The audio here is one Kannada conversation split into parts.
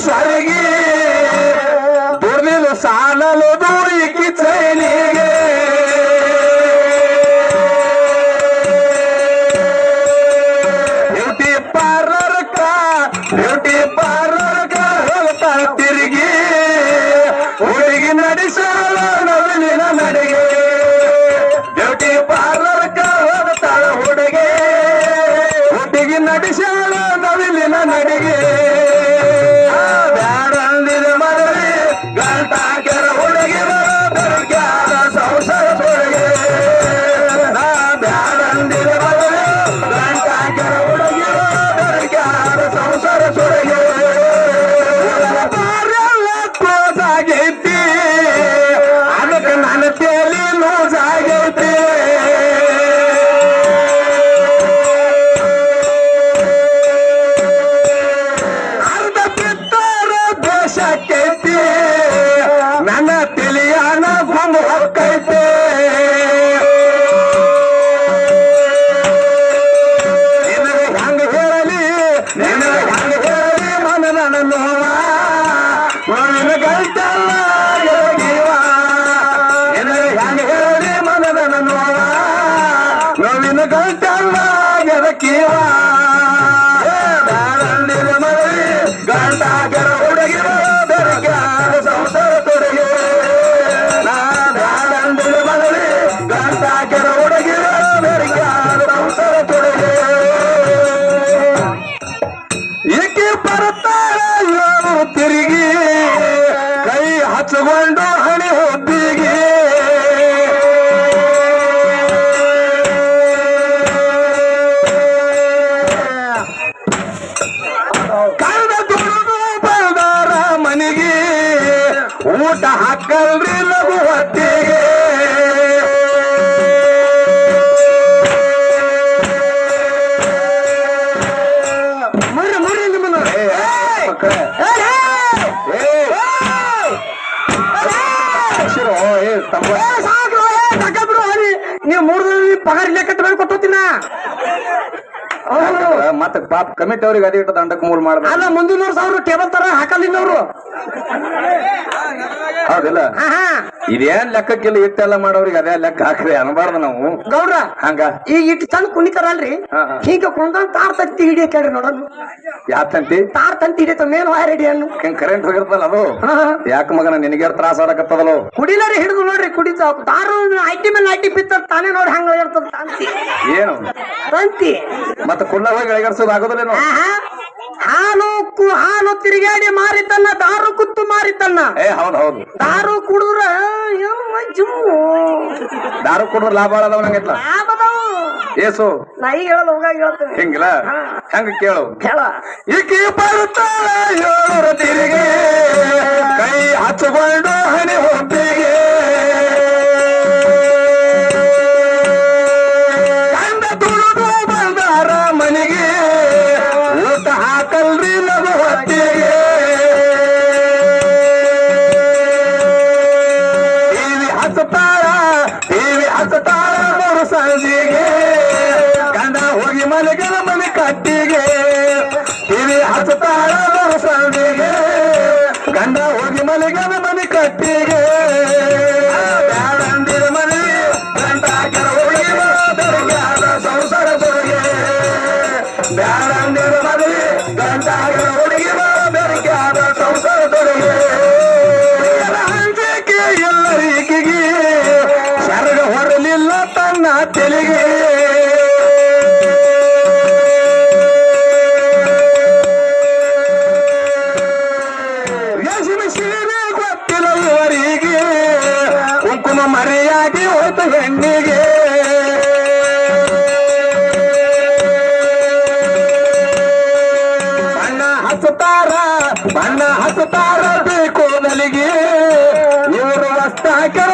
Nazaré. கண்ணா எனக்கு ಮಕ್ಕಳೇ. ಏಯ್! ಏ, ತಮ್ಮ ಏ, ಸಾಕ್ರು, ಬಿಡು, ಹರಿ. ನೀವು ಮೂರು ಪಗಾರ ಇಲ್ಲೇ ಕಟ್ಟ ಕೊಟ್ಟೋತಿನ ಮತ್ತ ಪಾಪ ಕಮಿಟಿ ಅವ್ರಿಗೆ ಅದೇ ಇಟ್ಟು ದಂಡಕ್ಕೆ ಮೂಲ ಮಾಡ್ಬೇಕು. ಅಲ್ಲ ಮುಂದಿನ ವರ್ಷ ಅವ್ರು ಟೇಬಲ್ ತರ ಹಾಕಲ್ಲ ಅವ್ರು ಹೌದಿಲ್ಲ ಇದೇನ್ ಲೆಕ್ಕಕ್ಕಿಲ್ಲ ಇಟ್ಟೆಲ್ಲ ಮಾಡೋರಿಗೆ ಅದೇ ಲೆಕ್ಕ ಹಾಕ್ರಿ ಅನ್ಬಾರ್ದು ನಾವು. ಗೌಡ್ರ ಹಂಗ? ಈಗ ಇಟ್ಟು ಚಂದ ಕುಣಿತಾರಲ್ರಿ. ಹೀಗ ಕುಣ್ಕೊಂಡ್ ತಾರ್ ತಂತಿ ಹಿಡಿಯಕೇಳ್ರಿ ನೋಡೋದು ಯಾವ ತಂತಿ? ತಾರ್ ತಂತಿ ಹಿಡಿತ ಮೇಲ್ ವಾಯರ್ ಹಿಡಿಯನ್ನು ಹಿಂಗ್ ಕರೆಂಟ್ ಹೋಗಿರ್ತಲ್ಲ ಅದು. ಯಾಕ ಮಗನ ನಿನಗೆ ತ್ರಾಸ ಆಗತ್ತದಲ್ಲೋ ಕುಡಿಲಾರಿ ಹಿಡಿದು ನೋಡ್ರಿ ಕುಡಿತ. ತಾರು ಐಟಿ ಮೇಲೆ ಐಟಿ ಬಿತ್ತ ತಾನೇ ನೋಡಿ ಹಂಗ ಇರ್ತದ ತಂತಿ. ಏನು? ತಂತಿ. ಮತ್ತ ಕುಲ್ಲ ಹೋಗಿ ಎಳಗರ್ಸೋದು ಆಗೋದಿಲ್ಲೇನು? ಆಹಾ. ಹಾಲು ಕು- ಹಾಲು ತಿರುಗಾಡಿ ಮಾರಿತನ್ನ ದಾರು ಕುತ್ತು ಮಾರಿತನ್ನ ಏ ಹೌದು ಹೌದು. ದಾರು ಕುಡಿದ್ರ ಜುಮ್ಮು. ದಾರು ಕುಡಿದ್ರೆ ಲಾಭ ಆಳದವ ನಂಗೆ ಏಸು. ನಾ ಈಗ ಹೇಳೋದು ಹೋಗಾಗ ಹೇಳ್ತೇನೆ. ಹಿಂಗಿಲ್ಲ? ಹೆಂಗ ಕೇಳು? ಹೇಳ. ಈಕಿ ಬರುತ್ತಾಳ ಏಳರ ತಿರುಗಿ. ಕೈ ಹಚ್ಚಿಕೊಂಡು ಹಣಿ ಹೊತ್ತಿಗೆ. ಸಂಜಿಗೆ ಗಂಡ ಹೋಗಿ ಮನೆಗೆ ಮನೆ ಕಟ್ಟಿಗೆ. ಬ್ಯಾಡಂದಿರ ಮನೆ ಬೆಳಗ್ಯಾದ ಸಂಸಾರ ತೊಡಗೆ ಬ್ಯಾಡಂದಿರ ಮನೆ ಹಂಚಿಕೆ ಎಲ್ಲರಿಗಿಗೆ ಸರಗ ಹೊರಲಿಲ್ಲ ತನ್ನ ತೆಲಿಗೆ. ಹಚ್ಚುತ್ತಾರ ಬಣ್ಣ ಹಸುತಾರ ಬೇಕು ನಲಿಗೆ ಇವರು ವಸ್ತ ಹಾಕ್ಯಾರ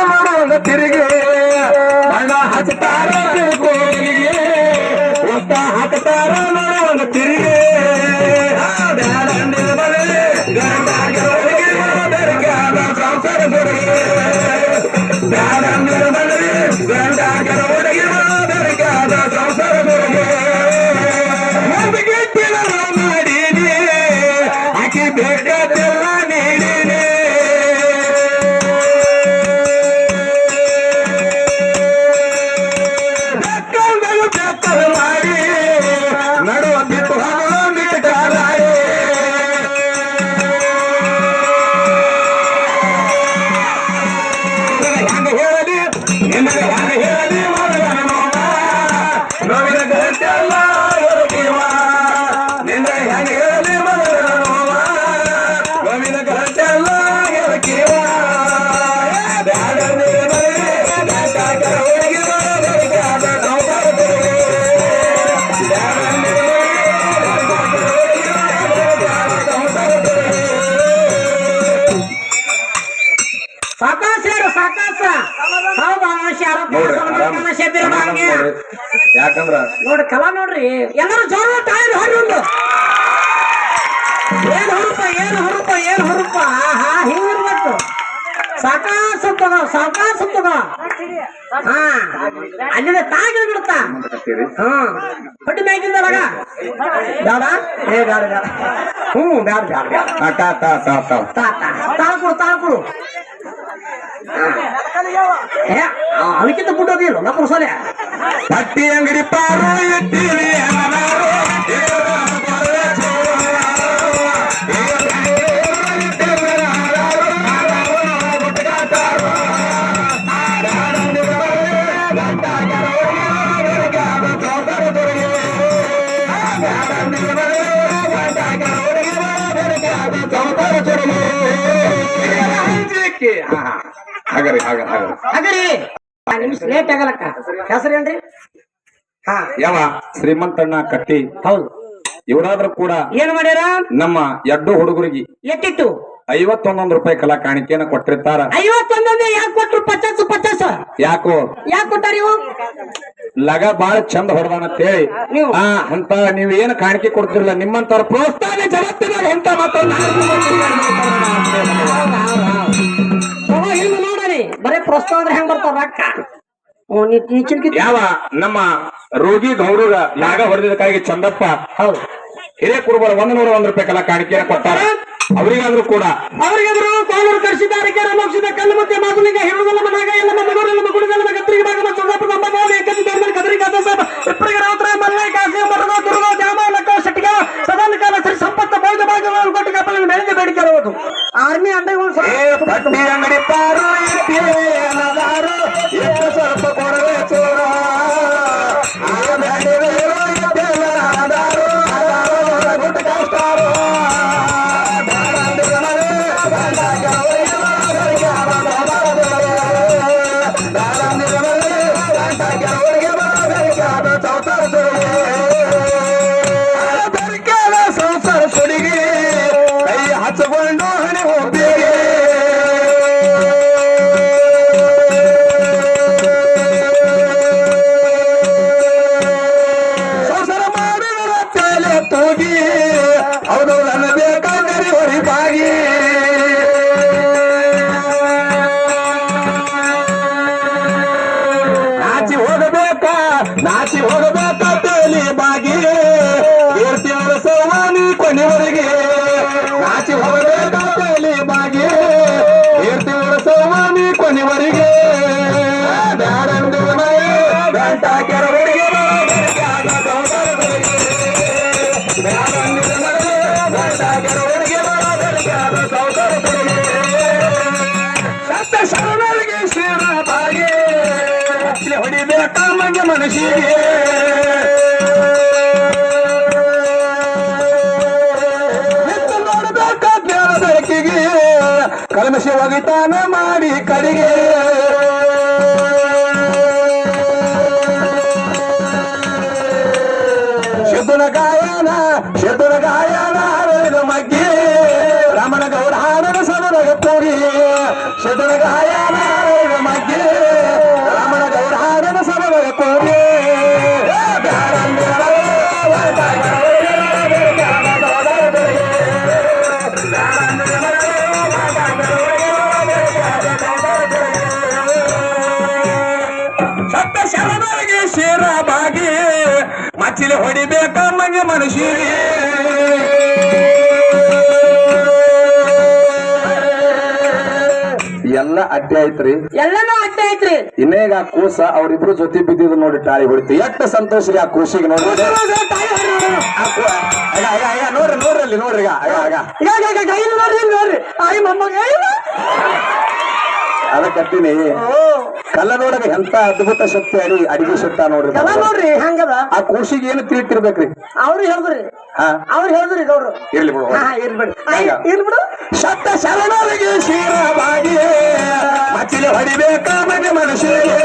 ಏನ್ ಹುರುಪ ಏನ್ ಹುರುಪ ಏನ್ ಹುರುಪ? ಹಾ ಹಿಂಗಿರ್ಬೇಕು. ಸಾಕಾ ತಗೋ, ಸಾಕಾಸ ತಗೋ. ಹಾ, ಅಲ್ಲಿಂದ ತಾಗಿ ಬಿಡುತ್ತ. ಹಾ ಹೊಟ್ಟಿ ಮ್ಯಾಗಿಂದೊಳಗ ಬೇಡ, ಏ, ಬೇಡ ಬೇಡ. ಹ್ಞೂ, ಬೇಡ ಬೇಡ ತಾ ತಾ ತಾ ತಾ ತಾತ ತಾಳ್ಕೊಡು. ತಾಳ್ಕೊಡು ಏ ಅವಕ್ಕಿಂತ ಬಿಟ್ಟೋದಿಲ್ಲ ನಮ್ಮ ಸೊಲೆ ಹಟ್ಟಿ ಅಂಗಡಿ ಪಾರು ಎತ್ತೀವಿ ಹಾ ಹಾಗರಿ ಹಾಗ ಹಾಗರಿ ಹಾಗರಿ ನಿಮಿಷ ಲೇಟ್ ಆಗಲಕ್ಕ. ಹೆಸರೇನ್ರಿ? ಹಾ. ಯಾವ? ಶ್ರೀಮಂತಣ್ಣ ಕಟ್ಟಿ. ಹೌದು. ಇವರಾದ್ರೂ ಕೂಡ ಏನ್ ಮಾಡ್ಯಾರ? ನಮ್ಮ ಎಡ್ಡು ಹುಡುಗರಿಗೆ ಎಟ್ಟಿಟ್ಟು ಐವತ್ತೊಂದೊಂದು ರೂಪಾಯಿ ಕಲಾ ಕಾಣಿಕೆಯನ್ನ ಕೊಟ್ಟಿರ್ತಾರ. ಐವತ್ತೊಂದೊಂದೇ ಯಾಕೆ ಕೊಟ್ರು? ಪಚಾಸ್ ಪಚಾಸ. ಯಾಕೋ? ಯಾಕೆ ಕೊಟ್ಟಾರ ಇವು ಲಗ ಬಾಳ ಚಂದ ಹೊಡೆದಾನ ಅಂತೇಳಿ. ನೀವು? ಆ ಅಂತ ನೀವ್ ಏನ್ ಕಾಣಿಕೆ ಕೊಡ್ತಿರಲ್ಲ ನಿಮ್ಮಂತವ್ರ ಪ್ರೋತ್ಸಾಹ ಜಗತ್ತಿನ ಎಂತ ನೋಡರಿ ಬರೇ ಪ್ರೋತ್ಸಾಹ ಅಂದ್ರೆ ಹೆಂಗ್ ಬರ್ತಾವ? ರೊಕ್ಕ. ಯಾವ? ನಮ್ಮ ರೋಗಿ ಗೌರವ ಲಾಗ ಹೊಡೆದಿದ್ದಕ್ಕಾಗಿ ಚಂದಪ್ಪ ಹೌದು. ಹಿರಿಯ ಕುರುಬರ ಒಂದ್ ನೂರ ಒಂದ್ ರೂಪಾಯಿ ಕಲಾ ಕಾಣಿಕೆಯನ್ನ ಕೊಟ್ಟಾರ. ಅವರಿಗಾದ್ರೂ ಕೂಡ. ಅವರಿಗಾದ್ರೂ ಕಾನೂರು ಕಳಿಸಿದ್ದಾರೆ ಕೆರ ಮೋಕ್ಷದ ಕಲ್ಲು ಮತ್ತೆ ಮಾತುಲಿಂಗ ಹಿರುದಲ್ಲ ಮನಾಗ ಎಲ್ಲ ಮಗರು ಎಲ್ಲ ಮಗುಳುಗಲ್ಲ ಕತ್ರಿಗೆ ಭಾಗ ಚಂದ್ರಪ್ಪ ನಮ್ಮ ಮೌನ ಏಕದಿ ಧರ್ಮ ಕದರಿ ಕಾದ ಸಾಹೇಬ ಇಪ್ಪರಿಗೆ ರಾತ್ರ ಮಲ್ಲೈ ಕಾಸಿ ಮರದ ದುರ್ಗ ಜಾಮ, ಲಕ್ಕ ಶಟಿಗ ಸದಾನ ಕಾಲ ಶ್ರೀ ಸಂಪತ್ತ ಬೌದ್ಧ ಭಾಗಗಳನ್ನು ಕೊಟ್ಟು ಕಪ್ಪಲ ಮೇಲೆ ಬೇಡಿಕೆ ಇರುವುದು ಆರ್ಮಿ ಅಂಡಗಳು ಪಟ್ಟಿ ಅಂಗಡಿ ಪಾರು 拿起我的。ಮನಸ್ಸಿಗೆ ಎತ್ತು ನೋಡಬೇಕ ಜ್ಞಾನ ಬೆಳಕಿಗೆ ಕಲ್ಮಶಿ ಒಗಿತಾನ ಎಲ್ಲ ಅಡ್ಡೆ ಐತ್ರಿ ಎಲ್ಲಾನು ಅಡ್ಡೆ ಐತ್ರಿ ಇನ್ನೇಗ ಆ ಕೂಸ ಅವ್ರಿಬ್ರು ಜೊತೆ ಬಿದ್ದಿದ್ ನೋಡಿ ಟಾಳಿ ಹೊಡಿತು ಎಷ್ಟ ಸಂತೋಷ ರೀ ಆ ಕೂಸಿಗೆ ನೋಡಿ ನೋಡ್ರಿ ನೋಡ್ರಿ ನೋಡ್ರಿ ಈಗ ನೋಡ್ರಿ ನೋಡ್ರಿ ಈಗ ಈಗ ಅದಕ್ಕತ್ತೀನಿ ಓ ನೋಡ್ರಿ ಎಂತ ಅದ್ಭುತ ಶಕ್ತಿ ಅಡಿ ಅಡಿಗೆ ಶಕ್ತ ನೋಡ್ರಿ ಎಲ್ಲ ನೋಡ್ರಿ ಹೆಂಗದ? ಆ ಕೂಸಿಗೆ ಏನು ತಿಳಿತಿರ್ಬೇಕ್ರಿ ಅವ್ರು ಹೇಳಿದ್ರಿ. ಹಾ. ಅವ್ರು ಹೇಳಿದ್ರಿ ಗೌಡ್ರು. ಇರ್ಲಿ ಬಿಡು ಹಾ ಇರ್ಬಿಡು ಆಯ್, ಬಿಡು. ಶಬ್ದ ಶರಣರಿಗೆ ಶಿರವಾಗಿ ಮಚ್ಚಿಲೆ ಹೊಡಿಬೇಕ ಮನೆ ಮನುಷ್ಯರಿಗೆ